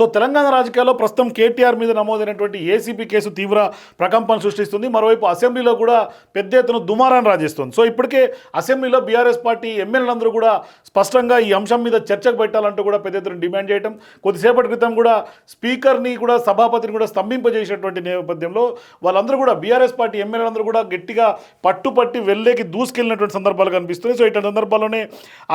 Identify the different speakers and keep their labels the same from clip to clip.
Speaker 1: So Telangana రాజకీయాల్లో ప్రస్తుతం కేటీఆర్ మీద నమోదైనటువంటి ఏసీపీ కేసు తీవ్ర ప్రకంపన సృష్టిస్తుంది. మరోవైపు అసెంబ్లీలో కూడా పెద్ద ఎత్తున దుమారాన్ని రాజేస్తుంది. సో ఇప్పటికే అసెంబ్లీలో బీఆర్ఎస్ పార్టీ ఎమ్మెల్యేలందరూ కూడా స్పష్టంగా ఈ అంశం మీద చర్చకు పెట్టాలంటూ కూడా పెద్ద ఎత్తున డిమాండ్ చేయడం కొద్దిసేపటి క్రితం కూడా స్పీకర్ని కూడా సభాపతిని కూడా స్తంభింపజేసినటువంటి నేపథ్యంలో వాళ్ళందరూ కూడా బీఆర్ఎస్ పార్టీ ఎమ్మెల్యేలందరూ కూడా గట్టిగా పట్టుపట్టి వెళ్ళేకి దూసుకెళ్ళినటువంటి సందర్భాలు కనిపిస్తున్నాయి. సో ఇటువంటి సందర్భాల్లోనే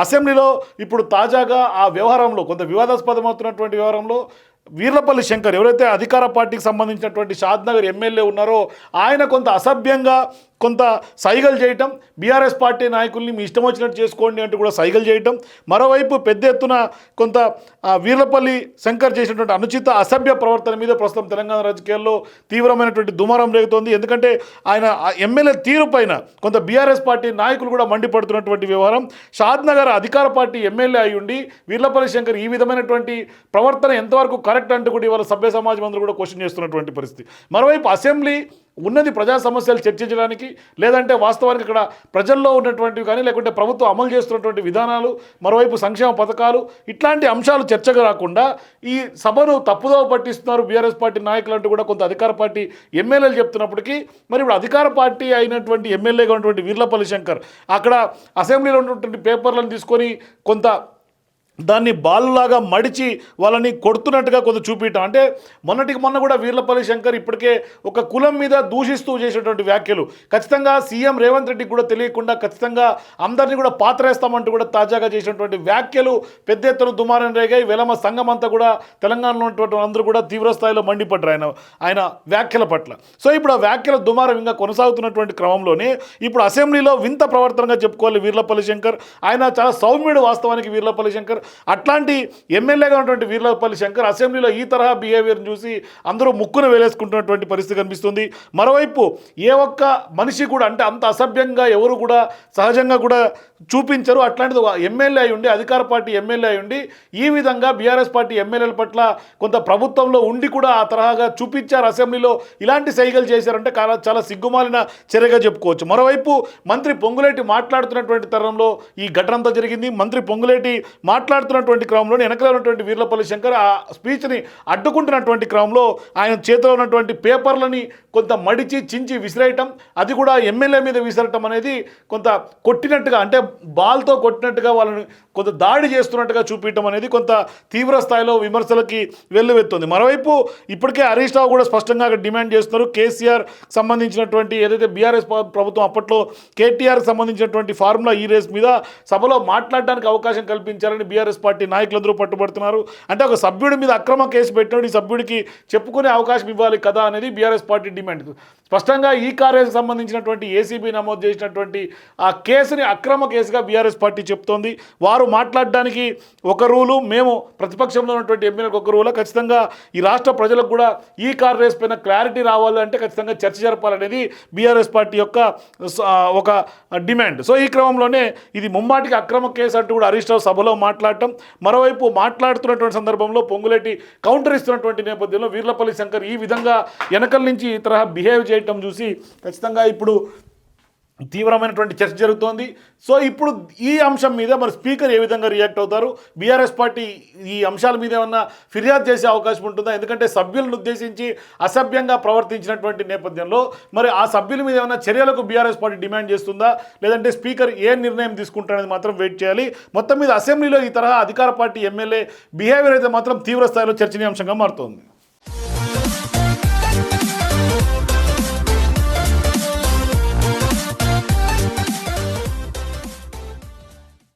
Speaker 1: అసెంబ్లీలో ఇప్పుడు తాజాగా ఆ వ్యవహారంలో కొంత వివాదాస్పదమవుతున్నటువంటి వ్యవహారంలో వీర్లపల్లి శంకర్ ఎవరైతే అధికార పార్టీకి సంబంధించినటువంటి షాద్నగర్ ఎమ్మెల్యే ఉన్నారో ఆయన కొంత అసభ్యంగా కొంత సైగలు చేయటం బీఆర్ఎస్ పార్టీ నాయకుల్ని మీ ఇష్టం వచ్చినట్టు చేసుకోండి అంటూ కూడా సైగలు చేయటం మరోవైపు పెద్ద ఎత్తున కొంత వీర్లపల్లి శంకర్ చేసినటువంటి అనుచిత అసభ్య ప్రవర్తన మీద ప్రస్తుతం తెలంగాణ రాజకీయాల్లో తీవ్రమైనటువంటి దుమారం రేగుతోంది. ఎందుకంటే ఆయన ఆ ఎమ్మెల్యే తీరు పైన కొంత బీఆర్ఎస్ పార్టీ నాయకులు కూడా మండిపడుతున్నటువంటి వ్యవహారం. షాద్నగర్ అధికార పార్టీ ఎమ్మెల్యే అయి ఉండి వీర్లపల్లి శంకర్ ఈ విధమైనటువంటి ప్రవర్తన ఎంతవరకు కరెక్ట్ అంటూ కూడా ఇవాళ సభ్య సమాజం అందరూ కూడా క్వశ్చన్ చేస్తున్నటువంటి పరిస్థితి. మరోవైపు అసెంబ్లీ ఉన్నది ప్రజా సమస్యలు చర్చించడానికి లేదంటే వాస్తవానికి ఇక్కడ ప్రజల్లో ఉన్నటువంటివి కానీ లేకుంటే ప్రభుత్వం అమలు చేస్తున్నటువంటి విధానాలు మరోవైపు సంక్షేమ పథకాలు ఇట్లాంటి అంశాలు చర్చకు రాకుండా ఈ సభను తప్పుదోవ పట్టిస్తున్నారు బీఆర్ఎస్ పార్టీ నాయకులు అంటూ కూడా కొంత అధికార పార్టీ ఎమ్మెల్యేలు చెప్తున్నప్పటికీ మరి ఇప్పుడు అధికార పార్టీ అయినటువంటి ఎమ్మెల్యేగా ఉన్నటువంటి వీర్లపల్లి శంకర్ అక్కడ అసెంబ్లీలో ఉన్నటువంటి పేపర్లను తీసుకొని కొంత దాన్ని బాలులాగా మడిచి వాళ్ళని కొడుతున్నట్టుగా కొంత చూపించటం అంటే మొన్నటికి మొన్న కూడా వీర్లపల్లి శంకర్ ఇప్పటికే ఒక కులం మీద దూషిస్తూ చేసేటువంటి వ్యాఖ్యలు. ఖచ్చితంగా సీఎం రేవంత్ రెడ్డికి కూడా తెలియకుండా ఖచ్చితంగా అందరినీ కూడా పాత్రేస్తామంటూ కూడా తాజాగా చేసినటువంటి వ్యాఖ్యలు పెద్ద ఎత్తున దుమారం రేగాయి. వెలమ సంఘం అంతా కూడా తెలంగాణలో ఉన్నటువంటి అందరూ కూడా తీవ్ర స్థాయిలో మండిపడ్డారు ఆయన ఆయన వ్యాఖ్యల పట్ల. సో ఇప్పుడు ఆ వ్యాఖ్యల దుమారం ఇంకా కొనసాగుతున్నటువంటి క్రమంలోనే ఇప్పుడు అసెంబ్లీలో వింత ప్రవర్తనగా చెప్పుకోవాలి వీర్లపల్లి శంకర్. ఆయన చాలా సౌమ్యుడు వాస్తవానికి వీర్లపల్లి శంకర్. అట్లాంటి ఎమ్మెల్యేగా ఉన్నటువంటి వీర్లపల్లి శంకర్ అసెంబ్లీలో ఈ తరహా బిహేవియర్ని చూసి అందరూ ముక్కున వేలేసుకుంటున్నటువంటి పరిస్థితి కనిపిస్తుంది. మరోవైపు ఏ ఒక్క మనిషి కూడా అంటే అంత అసభ్యంగా ఎవరు కూడా సహజంగా కూడా చూపించరు. అట్లాంటిది ఎమ్మెల్యే అయి ఉండి అధికార పార్టీ ఎమ్మెల్యే అయి ఉండి ఈ విధంగా బీఆర్ఎస్ పార్టీ ఎమ్మెల్యేల పట్ల కొంత ప్రభుత్వంలో ఉండి కూడా ఆ తరహాగా చూపించారు అసెంబ్లీలో. ఇలాంటి సైగలు చేశారంటే చాలా చాలా సిగ్గుమాలిన చర్యగా చెప్పుకోవచ్చు. మరోవైపు మంత్రి పొంగులేటి మాట్లాడుతున్నటువంటి తరంలో ఈ ఘటనంతా జరిగింది. మంత్రి పొంగులేటి మాట్లాడుతున్నటువంటి క్రమంలో వెనకలో ఉన్నటువంటి వీర్లపల్లి శంకర్ ఆ స్పీచ్ని అడ్డుకుంటున్నటువంటి క్రమంలో ఆయన చేతిలో ఉన్నటువంటి పేపర్లని కొంత మడిచి చించి విసిరేయటం అది కూడా ఎమ్మెల్యే మీద విసిరటం అనేది కొంత కొట్టినట్టుగా అంటే బాల్తో కొట్టినట్టుగా వాళ్ళని కొంత దాడి చేస్తున్నట్టుగా చూపించడం అనేది కొంత తీవ్ర స్థాయిలో విమర్శలకి వెల్లువెత్తుంది. మరోవైపు ఇప్పటికే హరీష్ రావు కూడా స్పష్టంగా డిమాండ్ చేస్తున్నారు. కేసీఆర్ సంబంధించినటువంటి ఏదైతే బీఆర్ఎస్ ప్రభుత్వం అప్పట్లో కేటీఆర్ సంబంధించినటువంటి ఫార్ములా ఈ రేస్ మీద సభలో మాట్లాడడానికి అవకాశం కల్పించాలని టీఆర్ఎస్ పార్టీ నాయకులందరూ పట్టుబడుతున్నారు. అంటే ఒక సభ్యుడి మీద అక్రమ కేసు పెట్టినప్పుడు ఈ సభ్యుడికి చెప్పుకునే అవకాశం ఇవ్వాలి కదా అనేది బీఆర్ఎస్ పార్టీ డిమాండ్. స్పష్టంగా ఈ కార్యకు సంబంధించినటువంటి ఏసీబీ నమోదు చేసినటువంటి ఆ కేసుని అక్రమ కేసుగా బీఆర్ఎస్ పార్టీ చెప్తోంది. వారు మాట్లాడడానికి ఒక రూలు మేము ప్రతిపక్షంలో ఉన్నటువంటి ఎమ్మెల్యేలకు ఒక రూలా. ఖచ్చితంగా ఈ రాష్ట్ర ప్రజలకు కూడా ఈ కార్ రేస్ పైన క్లారిటీ రావాలంటే ఖచ్చితంగా చర్చ జరపాలనేది బీఆర్ఎస్ పార్టీ యొక్క ఒక డిమాండ్. సో ఈ క్రమంలోనే ఇది ముమ్మాటికి అక్రమ కేసు అంటూ కూడా హరీష్ రావు సభలో పోరాటం మరోవైపు మాట్లాడుతున్నటువంటి సందర్భంలో పొంగులేటి కౌంటర్ ఇస్తున్నటువంటి నేపథ్యంలో వీర్లపల్లి శంకర్ ఈ విధంగా వెనకల నుంచి ఈ తరహా బిహేవ్ చేయటం చూసి ఖచ్చితంగా ఇప్పుడు తీవ్రమైనటువంటి చర్చ జరుగుతోంది. సో ఇప్పుడు ఈ అంశం మీద మరి స్పీకర్ ఏ విధంగా రియాక్ట్ అవుతారు? బీఆర్ఎస్ పార్టీ ఈ అంశాల మీద ఏమన్నా ఫిర్యాదు చేసే అవకాశం ఉంటుందా? ఎందుకంటే సభ్యులను ఉద్దేశించి అసభ్యంగా ప్రవర్తించినటువంటి నేపథ్యంలో మరి ఆ సభ్యుల మీద ఏమైనా చర్యలకు బీఆర్ఎస్ పార్టీ డిమాండ్ చేస్తుందా? లేదంటే స్పీకర్ ఏ నిర్ణయం తీసుకుంటారనేది మాత్రం వెయిట్ చేయాలి. మొత్తం మీద అసెంబ్లీలో ఈ తరహా అధికార పార్టీ ఎమ్మెల్యే బిహేవియర్ అయితే మాత్రం తీవ్ర స్థాయిలో చర్చనీయాంశంగా మారుతోంది.